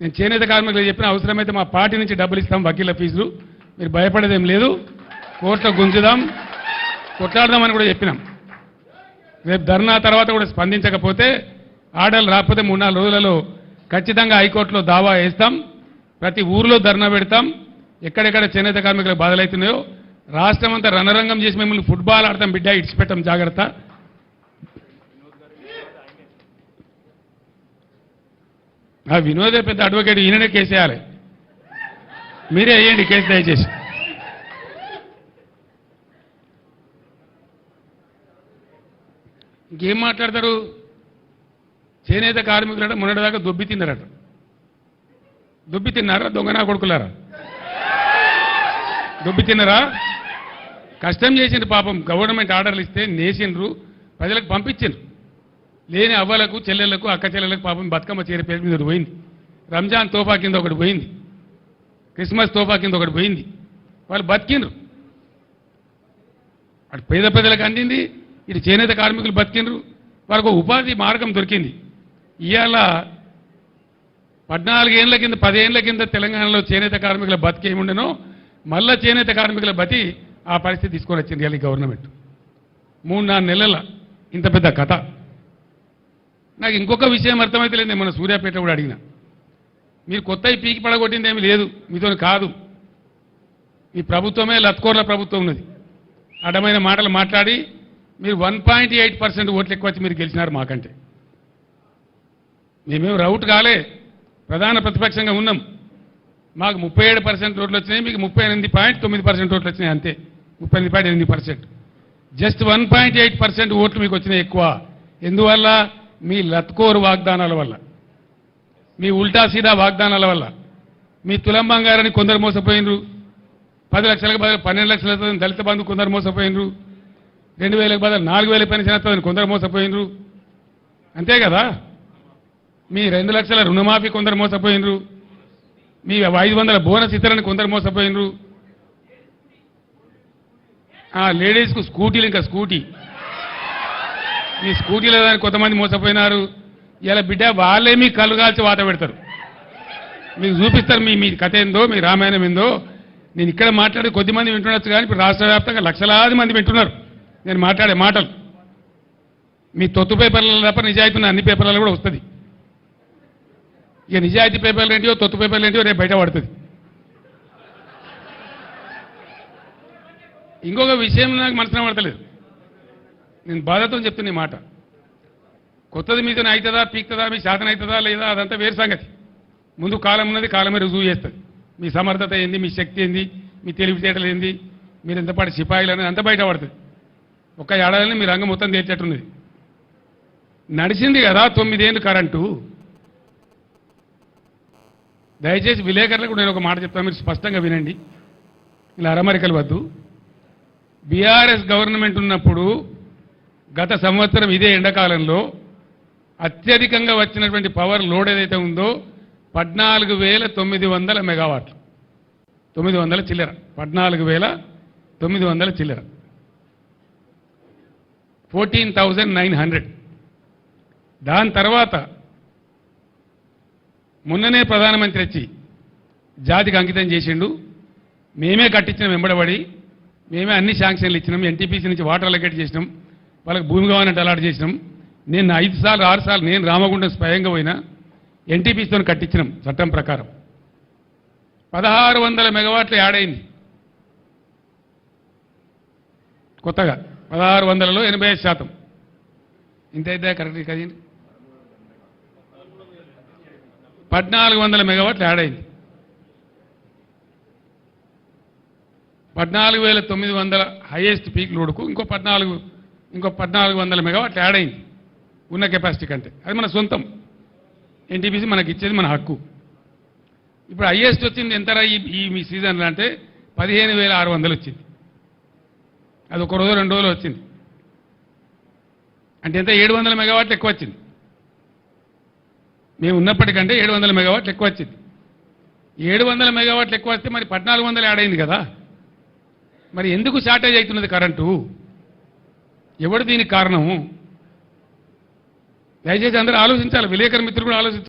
నేను చేనేత కార్మికులు చెప్పిన అవసరమైతే మా పార్టీ నుంచి డబ్బులు ఇస్తాం వకీల ఫీజులు. మీరు భయపడేదేం లేదు. కోర్టులో గుంజుదాం. కొట్లాడదామని కూడా చెప్పినాం. రేపు ధర్నా తర్వాత కూడా స్పందించకపోతే ఆర్డర్లు రాకపోతే మూడు నాలుగు రోజులలో ఖచ్చితంగా హైకోర్టులో దావా వేస్తాం. ప్రతి ఊర్లో ధర్నా పెడతాం. ఎక్కడెక్కడ చేనేత కార్మికులకు బాధలవుతున్నాయో రాష్ట్రం అంతా రణరంగం చేసి మిమ్మల్ని ఫుట్బాల్ ఆడతాం బిడ్డ ఇడిచిపెట్టాం జాగ్రత్త. ఆ వినోదే పెద్ద అడ్వకేట్ ఈయననే కేసు వేయాలి. మీరే వేయండి కేసు దయచేసి. ఇంకేం మాట్లాడతారు? చేనేత కార్మికులట మొన్నటిదాకా దొబ్బి తిన్నారట. దొబ్బి తిన్నారా? దొంగనా కొడుకులారా? దొబ్బి తిన్నారా? కష్టం చేసిండ్రు పాపం. గవర్నమెంట్ ఆర్డర్లు ఇస్తే నేసిండ్రు ప్రజలకు పంపించిండ్రు. లేని అవ్వలకు చెల్లెళ్ళకు అక్క చెల్లెలకు పాపం బతుకమ్మ చీర పేరు మీద ఒకటి పోయింది. రంజాన్ తోఫా కింద ఒకటి పోయింది. క్రిస్మస్ తోఫా కింద ఒకటి పోయింది. వాళ్ళు బతికిండ్రు. అటు పేద ప్రజలకు అందింది ఇటు చేనేత కార్మికులు బతికిండ్రు. వాళ్ళకు ఒక ఉపాధి మార్గం దొరికింది. ఇవాళ పద్నాలుగేళ్ళ కింద పదేళ్ళ కింద తెలంగాణలో చేనేత కార్మికుల బతికి ఏముండెనో మళ్ళా చేనేత కార్మికుల బతి ఆ పరిస్థితి తీసుకొని వచ్చింది ఇవాళ గవర్నమెంట్. మూడు నాలుగు నెలల ఇంత పెద్ద కథ. నాకు ఇంకొక విషయం అర్థమైతే లేదు మన సూర్యాపేట కూడా అడిగిన. మీరు కొత్త పీకి పడగొట్టింది ఏమి లేదు మీతో కాదు. మీ ప్రభుత్వమే లత్కోర్ల ప్రభుత్వం ఉన్నది. అడ్డమైన మాటలు మాట్లాడి మీరు వన్ పాయింట్ ఎయిట్ పర్సెంట్ ఓట్లు ఎక్కువ వచ్చి మీరు గెలిచినారు మాకంటే. మేమేం రౌట్ కాలే ప్రధాన ప్రతిపక్షంగా ఉన్నాం. మాకు ముప్పై ఏడు పర్సెంట్ ఓట్లు వచ్చినాయి మీకు ముప్పై ఎనిమిది పాయింట్ తొమ్మిది పర్సెంట్ ఓట్లు వచ్చినాయి అంతే. ముప్పై ఎనిమిది పాయింట్ ఎనిమిది percent. Just one point eight percent ఓట్లు మీకు వచ్చినాయి ఎక్కువ. ఎందువల్ల? మీ లత్కోరు వాగ్దానాల వల్ల మీ ఉల్టా సీదా వాగ్దానాల వల్ల మీ తులం బంగారాన్ని కొందరు మోసపోయినరు పది లక్షలకు బదులు పన్నెండు లక్షల దళిత బంధు కొందరు మోసపోయినరు రెండు వేలకు బదులు నాలుగు వేల పెన్షన్ వస్తుందని కొందరు మోసపోయినరు. అంతే కదా? మీ రెండు లక్షల రుణమాఫీ కొందరు మోసపోయినరు మీ ఐదు వందల బోనస్ ఇతరని కొందరు మోసపోయినరు. లేడీస్కు స్కూటీలు ఇంకా స్కూటీ. మీ స్కూటీ లేదని కొంతమంది మోసపోయినారు. ఇలా బిడ్డ వాళ్ళే మీ కళ్ళు కాల్చి వాత పెడతారు. మీకు చూపిస్తారు మీ మీ కథ ఏందో మీ రామాయణం ఏందో. నేను ఇక్కడ మాట్లాడే కొద్ది మంది వింటుండొచ్చు కానీ ఇప్పుడు రాష్ట్ర వ్యాప్తంగా లక్షలాది మంది వింటున్నారు. నేను మాట్లాడే మాటలు. మీ తొత్తు పేపర్లలో తప్ప నిజాయితీ ఉన్న అన్ని పేపర్లలో కూడా వస్తుంది. ఇక నిజాయితీ పేపర్లు ఏంటియో తొత్తు పేపర్లు ఏంటియో రేపు బయట పడుతుంది. ఇంకొక విషయం నాకు మనసున పడతలేదు. నేను బాధతో చెప్తున్న ఈ మాట. కొత్తది మీతో అవుతుందా పీక్తుందా మీ శాతం అవుతుందా లేదా అదంతా వేరు సంగతి. ముందు కాలం ఉన్నది కాలమే రుజువు చేస్తుంది. మీ సమర్థత ఏంది మీ శక్తి ఏంది మీ తెలివితేటలు ఏంది మీరు ఎంతపాటి సిపాయిలు అనేది అంత బయట ఒక ఏడాదిని మీ రంగం మొత్తం తేల్చేట్టున్నది. నడిచింది కదా తొమ్మిదేళ్ళు కరెంటు. దయచేసి విలేకరులకు నేను ఒక మాట చెప్తాను మీరు స్పష్టంగా వినండి. ఇలా అరమరికలు వద్దు. బీఆర్ఎస్ గవర్నమెంట్ ఉన్నప్పుడు గత సంవత్సరం ఇదే ఎండాకాలంలో అత్యధికంగా వచ్చినటువంటి పవర్ లోడ్ ఏదైతే ఉందో పద్నాలుగు వేల తొమ్మిది వందల మెగావాట్లు. తొమ్మిది వందల చిల్లర. పద్నాలుగు వేల తొమ్మిది వందల చిల్లర. Fourteen thousand nine hundred. దాని తర్వాత మొన్ననే ప్రధానమంత్రి వచ్చి జాతికి అంకితం చేసిండు. మేమే కట్టించిన వెంబడబడి మేమే అన్ని శాంక్షన్లు ఇచ్చినాం. ఎన్టీపీసీ నుంచి వాటర్ అలొకేట్ చేసినాం. వాళ్ళకి భూమి కావాలంటే అలాట్ చేసినాం. నేను ఐదు సార్లు ఆరు సార్లు నేను రామగుండం స్వయంగా పోయినా ఎన్టీపీసీతో కట్టించినాం చట్టం ప్రకారం. పదహారు వందల మెగావాట్లు యాడ్ అయింది. కొత్తగా పదహారు వందలలో ఎనభై ఐదు శాతం. ఇంత అయితే కరెక్ట్ కదండి పద్నాలుగు వందల మెగావాట్లు యాడ్ అయింది. పద్నాలుగు వేల తొమ్మిది వందల హైయెస్ట్ పీక్ లోడ్కు ఇంకో పద్నాలుగు ఇంకో పద్నాలుగు వందల మెగావాట్లు యాడ్ అయింది. ఉన్న కెపాసిటీ కంటే. అది మన సొంతం. ఎన్టీపీసీ మనకి ఇచ్చేది మన హక్కు. ఇప్పుడు హైయెస్ట్ వచ్చింది ఎంతరా ఈ ఈ సీజన్లో అంటే పదిహేను వేల ఆరు వందలు వచ్చింది. అది ఒక రోజు రెండు రోజులు వచ్చింది. అంటే ఎంత? ఏడు వందల మెగావాట్లు ఎక్కువ వచ్చింది. మేము ఉన్నప్పటికంటే ఏడు వందల మెగావాట్లు ఎక్కువ వచ్చింది. ఏడు వందల మెగావాట్లు ఎక్కువ వస్తే మరి పద్నాలుగు వందలు యాడ్ అయింది కదా. మరి ఎందుకు షార్టేజ్ అవుతున్నది కరెంటు ఎవడు దీనికి కారణము? దయచేసి అందరూ ఆలోచించాలి. విలేకరు మిత్రులు కూడా ఆలోచించాలి.